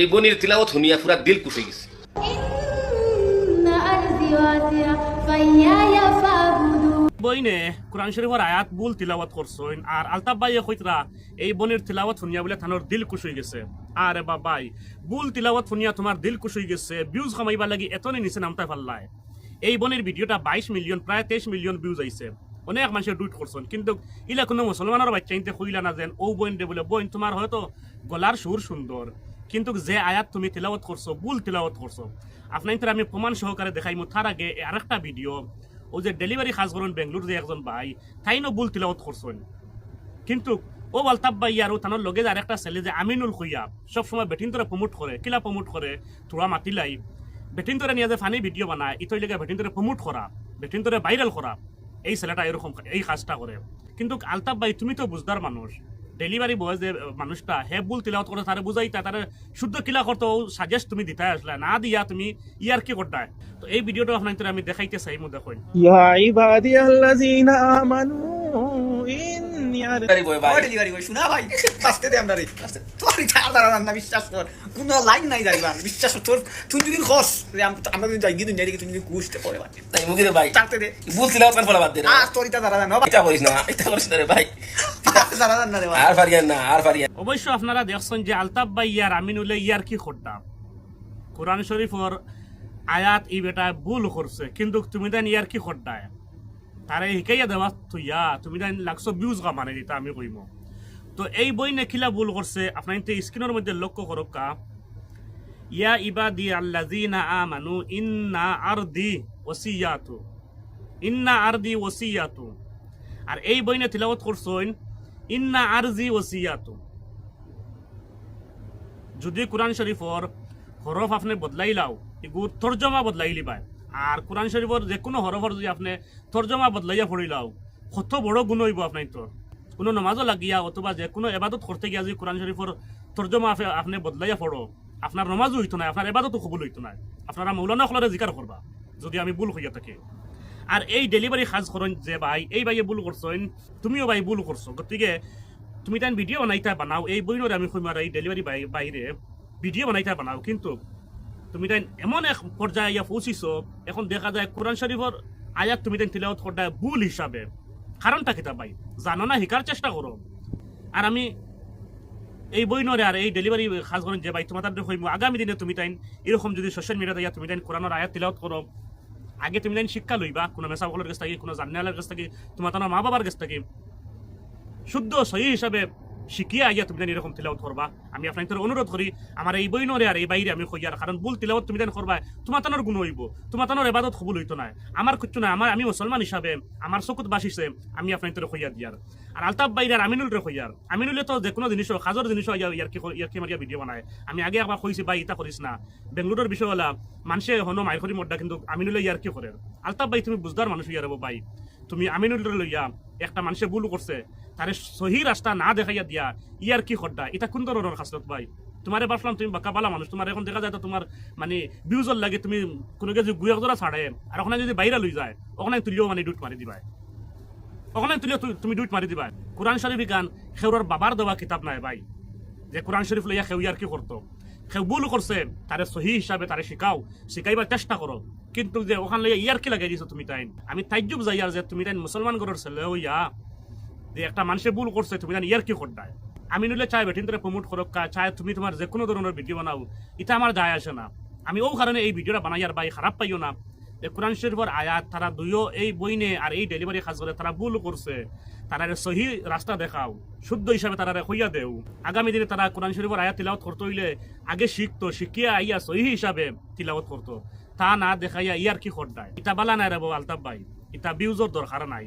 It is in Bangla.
এই বনির তিলাওয়াত শুনিয়া পুরা দিল কুটে গেছে। বইনে শরীফের আয়াত বুল তিলাওয়াত আর আলতাফ ভাই কইতরা এই বনের তিলাওয়াত শুনিয়া বলে থানোর দিল খুশ গেছে। আরে বাবাই বুল তিলাওয়াত শুনিয়া তোমার দিল খুশ গেছে ভিউজ কমাইবার লাগি এতনে নিচে নামতে পারলায় এই বনের ভিডিওটা বাইশ মিলিয়ন প্রায় তেইশ মিলিয়ন ভিউজ আইছে। অনেক মানুষের ডুইট করছেন। কিন্তু ইলা কোনো মুসলমানের বাচ্চা ইনতে কইলা না যেন, ও বইন দে বলে বইন তোমার হয়তো গলার সুর সুন্দর। কিন্তু যে আয়াত তুমি তিলাওয়াত করছ বুল তিলাওয়াত করছ। আপনার ইনতে আমি প্রমাণ সহকারে দেখাইমু তার আগে আরেকটা ভিডিও। ও যে ডেলিভারি খাস করেন বেঙ্গলোর যে একজন ভাই তাইনও বুল তিলাওয়াত করছেন। কিন্তু ও আলতাব ভাই আর তানোর লগে আর একটা ছেলে যে আমিনুল খুইয়া সবসময় বেটিন তোরা প্রমোট করে, কিলা প্রমোট করে তোরা মাতিলাই। বেটিন তোরা নিয়ে যে ফানি ভিডিও বানায়, ইতই লেগে বেটিন তোরা প্রমোট করা বেটিন তোরা ভাইরাল করা। এই ছেলেটা এরকম এই কাজটা করে। কিন্তু আলতাফ ভাই, তুমি তো বুঝদার মানুষ। ডেলিভারি বয় যে মানুষটা, হে বুল তিলাওত করে তারে বুঝাইতা, তারে শুদ্ধ কিলা করতো সাজেস্ট তুমি দিতে আসলে, না দিয়া তুমি ইয়ার কি করতে তো এই ভিডিওটা আপনার আমি দেখাইতে চাই মু দেখুন। ইয়া ইবাদি আল্লাযিনা আমানু অবশ্য আপনারা দেখছেন যে আলতাফ বা ইয়ার আমিনুলে ইয়ার কি করতাম কোরআন শরীফর আয়াত ই বেটা ভুল করছে। কিন্তু তুমি দেন ইয়ার কি করতায় তারে শিকাইয়া দেওয়া তুইয়া তুমি দেন লাগছো বিউজ মানে দিতা আমি কইম। তো এই বই নেখিলা ভুল করছে, আপনার স্ক্রিনের মধ্যে লক্ষ্য করক কা। ইয়া ইবাদি আল্লাযিনা আমানু ইন্না আরদি ওসিয়াতু। ইন্না আরদি ওসিয়াতু। আর এই বই বইনে তিলাওয়াত করছেন, ইন্না আরজি ওসিয়াতু। যদি কোরআন শরীফর হরফ আপনি বদলাইলাও এগুর তর্জমা বদলাই লিবাই আর কোরআন শরীফর যে কোনো হরফর যদি আপনি তর্জমা বদলাইয়া পড়িলাও কত বড় গুণ হইব আপনার তোর কোনো নমাজও লাগিয়া অথবা যে কোনো এবাদত করতে গিয়া যদি কোরআন শরীফর তর্জমা আপনি- বদলাইয়া পড়ো আপনার নমাজও হইতো না আপনার এবাদতও কবুল হইতো না আপনারা মৌলানা হলরে জিকার করবা যদি আমি ভুল হইয়া থাকি। আর এই ডেলিভারি সাজ করেন যে ভাই, এই ভাইয়ে ভুল করছেন তুমিও ভাই ভুল করছ গতিকে, তুমি তাই ভিডিও বানাইতা বানাও, এই বইনের আমি কইমার এই ডেলিভারি বাইরে ভিডিও বানাইতা বানাও। কিন্তু তুমি তাই এমন এক পর্যায়ে ইয়া পৌঁছিছো, এখন দেখা যায় কোরআন শরীফর আয়াত তুমি তাই তিলাওয়াত করতে ভুল হিসাবে। কারণটা কিতা ভাই? জানো না শিকার চেষ্টা করো। আর আমি এই বই নরে আর এই ডেলিভারি খাস করেন যে ভাই তোমার তাদের কইমু আগামী দিনে তুমি তাই এরকম যদি সোশ্যাল মিডিয়াতে ইয়া তুমি তাই কোরআনের আয়াত তিলাওয়াত করো, আগে তুমি তাই শিক্ষা লইবা, কোনো মেসা সকলের কাছ থেকে, কোনো জানালার কাছ থেকে তোমার তোমার মা বাবার কাছ থেকে। শুদ্ধ, সহি হিসাবে শিখিয়ে আইয়া তুমি এরকম তিলাওয়াত করবা? আমি আপনার তোর অনুরোধ করি, আমার এই বই নরে আর এই বাইরে আমি কইয়ার কারণ ভুল তিলাওয়াত তুমি যেন করবা তোমার তানোর গুণ হইব তোমার তানোর এবাদত কবুল হইতো না। আমার কিচ্ছু না, আমার আমি মুসলমান হিসাবে, আমার চকুত বাসিছে আমি আপনার তোর কইয়া দিয়ার। আর আলতাফ বাইরে আর আমিনুল রে কইয়ার আমিনুলে তো যে কোনো জিনিস খাজর জিনিস ইয়ার কি ইয়ার কি মারিয়া ভিডিও বানায়। আমি আগে একবার কইছি, ভাই ইতা করিস না। বেঙ্গলোরের বিষয় হলা মানুষে হনো মায়ের করি মড্ডা কিন্তু আমিনুলে ইয়ার কি করে আলতাফ ভাই, তুমি বুঝদার মানুষ ইয়ার হব ভাই। তুমি আমিনুল লইয়া একটা মানুষে ভুল করছে তারে সহি রাস্তা না দেখাইয়া দিয়া ইয়ার কি খড্ডা এটা কোন ধরনের খাসলত ভাই? তোমারে ভাবলাম তুমি বাঁকা বালা মানুষ তোমার এখন দেখা যায় তোমার মানে বিউজর লাগে, তুমি কোনো কিছু গুয়া জোড়া ছাড়ে আর ওখানে যদি বাইরে লই যায় ওখানে তুলিও মানে ডুট মারি দিবাই। ওখানে তুলিও তুমি ডুট মারি দিবা কোরআন শরীফ গান খেউর বাবার দেওয়া কিতাব নাই ভাই যে কোরআন শরীফ লইয়া খেউ ইয়ার কি করতো খেউ ভুল করছে তারে সহি হিসাবে তারে শিখাও শিখাইবার চেষ্টা করো কিন্তু যে ওখান লইয়া ইয়ার কি লাগাই দিছো তুমি তাইন? আমি তাইজুব যাই আর যে তুমি তাইন মুসলমান ঘরের ছেলে হইয়া যে একটা মানুষে ভুল করছে, তুমি জানি ইয়ার কি করতায় আমি নিলে চাই বেঠিন তোরে প্রমোট করক, কা চাই তুমি তোমার যে কোনো ধরনের ভিডিও বানাও। এটা আমার যায় আসে না। আমি ও কারণে এই ভিডিওটা বানাই আর ভাই খারাপ পাইও না। কোরআন শরীফর আয়াত, তারা দুইও এই বইনে আর এই ডেলিভারি কাজ করে, তারা ভুল করছে। তারা সহি রাস্তা দেখাও, শুদ্ধ হিসাবে তারা হইয়া দেও। আগামী দিনে তারা কোরআন শরীফর আয়াত তিলাওয়াত করতে হইলে আগে শিখতো, শিখিয়া আইয়া সহি হিসাবে তিলাওয়াত করতো। তা না দেখাইয়া ইয়ার কি খড্ডায় ইটা বালা নাই রে বাবা আলতাফ ভাই। ইটা বিউজর দরকার নাই।